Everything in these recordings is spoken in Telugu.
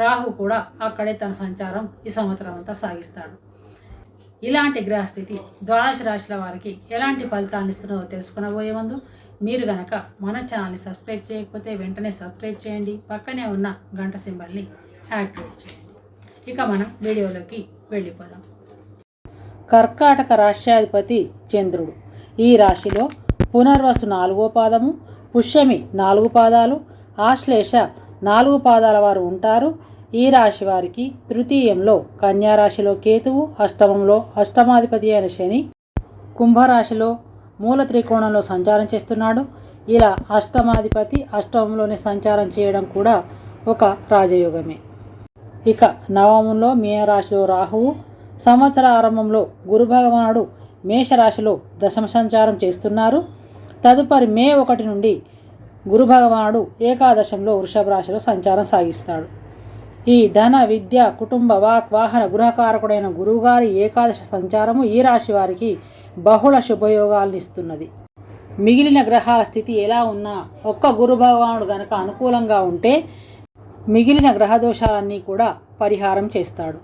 రాహు కూడా అక్కడే తన సంచారం ఈ సంవత్సరం అంతా సాగిస్తాడు. ఇలాంటి గ్రహస్థితి ద్వాదశ రాశుల వారికి ఎలాంటి ఫలితాన్ని ఇస్తున్నదో తెలుసుకునబోయే ముందు మీరు గనక మన ఛానల్ని సబ్స్క్రైబ్ చేయకపోతే వెంటనే సబ్స్క్రైబ్ చేయండి. పక్కనే ఉన్న గంట సింబల్ని యాక్టివేట్ చేయండి. ఇక మనం వీడియోలోకి వెళ్ళిపోదాం. కర్కాటక రాష్ట్రాధిపతి చంద్రుడు. ఈ రాశిలో పునర్వసు నాలుగో పాదము పుష్యమి నాలుగు పాదాలు ఆశ్లేష నాలుగు పాదాల వారు ఉంటారు. ఈ రాశి వారికి తృతీయంలో కన్యారాశిలో కేతువు అష్టమంలో అష్టమాధిపతి అయిన శని కుంభరాశిలో మూల త్రికోణంలో సంచారం చేస్తున్నాడు. ఇలా అష్టమాధిపతి అష్టమంలోనే సంచారం చేయడం కూడా ఒక రాజయోగమే. ఇక నవమంలో మీనరాశిలో రాహువు సంవత్సర ఆరంభంలో గురు భగవానుడు మేషరాశిలో దశమ సంచారం చేస్తున్నారు. తదుపరి మే ఒకటి నుండి గురు భగవానుడు ఏకాదశంలో వృషభ రాశిలో సంచారం సాగిస్తాడు. ఈ ధన విద్య కుటుంబ వాక్ వాహన గృహకారకుడైన గురువుగారి ఏకాదశ సంచారము ఈ రాశి వారికి బహుళ శుభయోగాలను ఇస్తున్నది. మిగిలిన గ్రహాల స్థితి ఎలా ఉన్నా ఒక్క గురు భగవానుడు గనక అనుకూలంగా ఉంటే మిగిలిన గ్రహదోషాలన్నీ కూడా పరిహారం చేస్తాడు.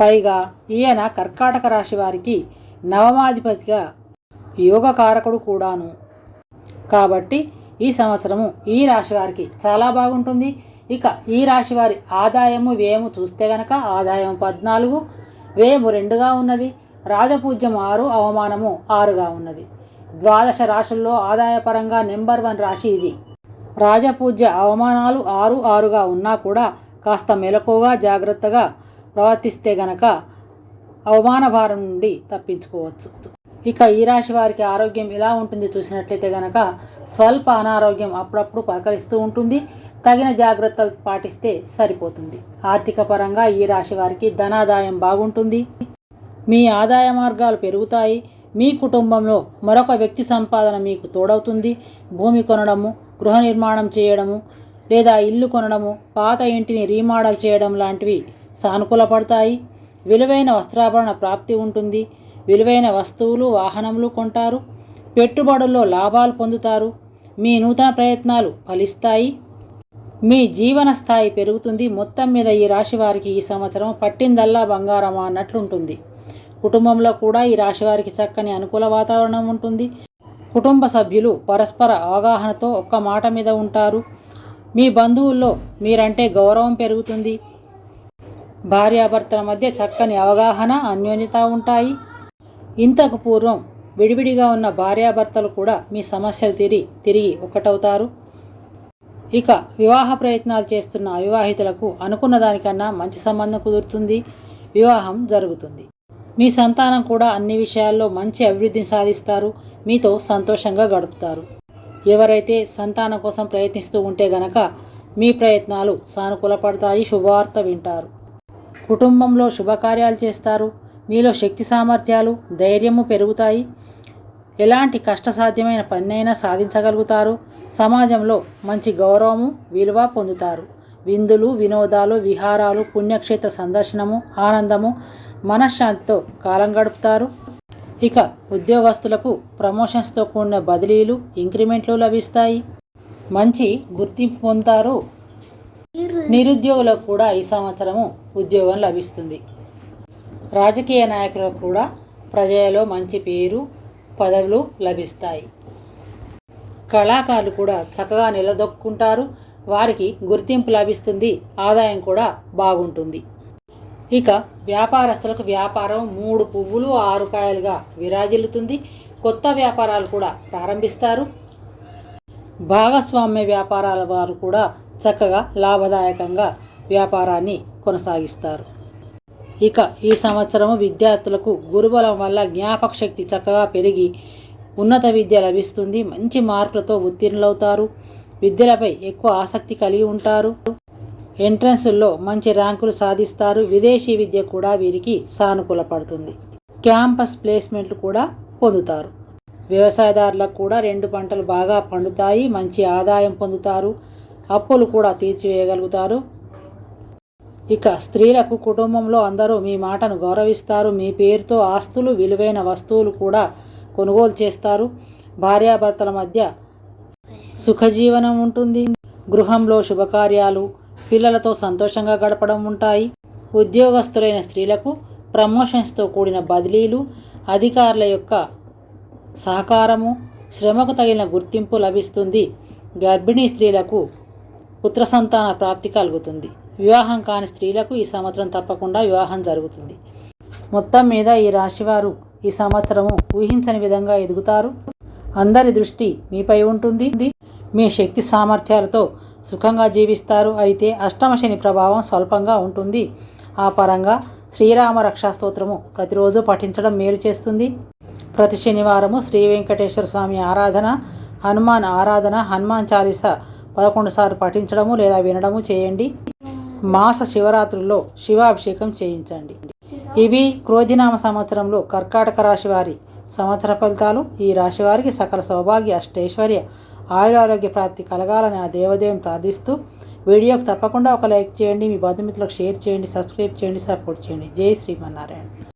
పైగా ఈయన కర్కాటక రాశి వారికి నవమాధిపతిగా యోగకారకుడు కూడాను. కాబట్టి ఈ సంవత్సరము ఈ రాశి వారికి చాలా బాగుంటుంది. ఇక ఈ రాశి వారి ఆదాయము వ్యయము చూస్తే గనక ఆదాయం పద్నాలుగు వ్యయము రెండుగా ఉన్నది. రాజపూజ్యం ఆరు అవమానము ఆరుగా ఉన్నది. ద్వాదశ రాశుల్లో ఆదాయపరంగా నెంబర్ వన్ రాశి ఇది. రాజపూజ్య అవమానాలు ఆరు ఆరుగా ఉన్నా కూడా కాస్త మెలకుగా జాగ్రత్తగా ప్రవర్తిస్తే గనక అవమాన భారం నుండి తప్పించుకోవచ్చు. ఇక ఈ రాశి వారికి ఆరోగ్యం ఎలా ఉంటుంది చూసినట్లయితే గనక స్వల్ప అనారోగ్యం అప్పుడప్పుడు పలకరిస్తూ ఉంటుంది. తగిన జాగ్రత్తలు పాటిస్తే సరిపోతుంది. ఆర్థిక పరంగా ఈ రాశి వారికి ధనాదాయం బాగుంటుంది. మీ ఆదాయ మార్గాలు పెరుగుతాయి. మీ కుటుంబంలో మరొక వ్యక్తి సంపాదన మీకు తోడవుతుంది. భూమి కొనడము గృహ నిర్మాణం చేయడము లేదా ఇల్లు కొనడము పాత ఇంటిని రీమోడల్ చేయడం లాంటివి సానుకూలపడతాయి విలువైన వస్త్రాభరణ ప్రాప్తి ఉంటుంది. విలువైన వస్తువులు వాహనములు కొంటారు. పెట్టుబడుల్లో లాభాలు పొందుతారు. మీ నూతన ప్రయత్నాలు ఫలిస్తాయి. మీ జీవన స్థాయి పెరుగుతుంది. మొత్తం మీద ఈ రాశి వారికి ఈ సంవత్సరం పట్టిందల్లా బంగారమా అన్నట్లుంటుంది. కుటుంబంలో కూడా ఈ రాశి వారికి చక్కని అనుకూల వాతావరణం ఉంటుంది. కుటుంబ సభ్యులు పరస్పర అవగాహనతో ఒక్క మాట మీద ఉంటారు. మీ బంధువుల్లో మీరంటే గౌరవం పెరుగుతుంది. భార్యాభర్తల మధ్య చక్కని అవగాహన అన్యోన్యత ఉంటాయి. ఇంతకు పూర్వం విడివిడిగా ఉన్న భార్యాభర్తలు కూడా మీ సమస్యలు తిరిగి తిరిగి ఒకటవుతారు ఇక వివాహ ప్రయత్నాలు చేస్తున్న అవివాహితులకు అనుకున్న దానికన్నా మంచి సంబంధం కుదురుతుంది. వివాహం జరుగుతుంది. మీ సంతానం కూడా అన్ని విషయాల్లో మంచి అభివృద్ధిని సాధిస్తారు. మీతో సంతోషంగా గడుపుతారు. ఎవరైతే సంతానం కోసం ప్రయత్నిస్తూ ఉంటే గనక మీ ప్రయత్నాలు సానుకూలపడతాయి శుభవార్త వింటారు. కుటుంబంలో శుభకార్యాలు చేస్తారు. మీలో శక్తి సామర్థ్యాలు ధైర్యము పెరుగుతాయి. ఎలాంటి కష్టసాధ్యమైన పన్నైనా సాధించగలుగుతారు. సమాజంలో మంచి గౌరవము విలువ పొందుతారు. విందులు వినోదాలు విహారాలు పుణ్యక్షేత్ర సందర్శనము ఆనందము మనశ్శాంతితో కాలం గడుపుతారు. ఇక ఉద్యోగస్తులకు ప్రమోషన్స్తో కూడిన బదిలీలు ఇంక్రిమెంట్లు లభిస్తాయి. మంచి గుర్తింపు పొందుతారు. నిరుద్యోగులకు కూడా ఈ సంవత్సరము ఉద్యోగం లభిస్తుంది. రాజకీయ నాయకులకు కూడా ప్రజలలో మంచి పేరు పదవులు లభిస్తాయి. కళాకారులు కూడా చక్కగా నిలదొక్కుంటారు. వారికి గుర్తింపు లభిస్తుంది. ఆదాయం కూడా బాగుంటుంది. ఇక వ్యాపారస్తులకు వ్యాపారం మూడు పువ్వులు ఆరు కాయలుగా విరాజిల్లుతుంది. కొత్త వ్యాపారాలు కూడా ప్రారంభిస్తారు. భాగస్వామ్య వ్యాపారాల వారు కూడా చక్కగా లాభదాయకంగా వ్యాపారాన్ని కొనసాగిస్తారు. ఇక ఈ సంవత్సరము విద్యార్థులకు గురుబలం వల్ల జ్ఞాపక శక్తి చక్కగా పెరిగి ఉన్నత విద్య లభిస్తుంది. మంచి మార్కులతో ఉత్తీర్ణులవుతారు. విద్యలపై ఎక్కువ ఆసక్తి కలిగి ఉంటారు. ఎంట్రన్స్లో మంచి ర్యాంకులు సాధిస్తారు. విదేశీ విద్య కూడా వీరికి సానుకూల పడుతుంది. క్యాంపస్ ప్లేస్మెంట్లు కూడా పొందుతారు. వ్యవసాయదారులకు కూడా రెండు పంటలు బాగా పండుతాయి. మంచి ఆదాయం పొందుతారు. అప్పులు కూడా తీర్చివేయగలుగుతారు. ఇక స్త్రీలకు కుటుంబంలో అందరూ మీ మాటను గౌరవిస్తారు. మీ పేరుతో ఆస్తులు విలువైన వస్తువులు కూడా కొనుగోలు చేస్తారు. భార్యాభర్తల మధ్య సుఖజీవనం ఉంటుంది. గృహంలో శుభకార్యాలు పిల్లలతో సంతోషంగా గడపడం ఉంటాయి. ఉద్యోగస్తులైన స్త్రీలకు ప్రమోషన్స్తో కూడిన బదిలీలు అధికారుల యొక్క సహకారము శ్రమకు తగిన గుర్తింపు లభిస్తుంది. గర్భిణీ స్త్రీలకు పుత్ర సంతాన ప్రాప్తి కలుగుతుంది. వివాహం కాని స్త్రీలకు ఈ సంవత్సరం తప్పకుండా వివాహం జరుగుతుంది. మొత్తం మీద ఈ రాశివారు ఈ సంవత్సరము ఊహించని విధంగా ఎదుగుతారు. అందరి దృష్టి మీపై ఉంటుంది. మీ శక్తి సామర్థ్యాలతో సుఖంగా జీవిస్తారు. అయితే అష్టమ శని ప్రభావం స్వల్పంగా ఉంటుంది. ఆ పరంగా శ్రీరామ రక్షా స్తోత్రము ప్రతిరోజు పఠించడం మేలు చేస్తుంది. ప్రతి శనివారము శ్రీ వెంకటేశ్వర స్వామి ఆరాధన హనుమాన్ ఆరాధన హనుమాన్ చాలీస పదకొండు సార్లు పఠించడము లేదా వినడము చేయండి. మాస శివరాత్రుల్లో శివాభిషేకం చేయించండి. ఇవి క్రోధినామ సంవత్సరంలో కర్కాటక రాశి వారి సంవత్సర ఫలితాలు. ఈ రాశి వారికి సకల సౌభాగ్య అష్టైశ్వర్య ఆయురారోగ్య ప్రాప్తి కలగాలని ఆ దేవదేవం ప్రార్థిస్తూ వీడియోకి తప్పకుండా ఒక లైక్ చేయండి. మీ బంధుమిత్రులకు షేర్ చేయండి సబ్స్క్రైబ్ చేయండి సపోర్ట్ చేయండి. జై శ్రీమన్నారాయణ.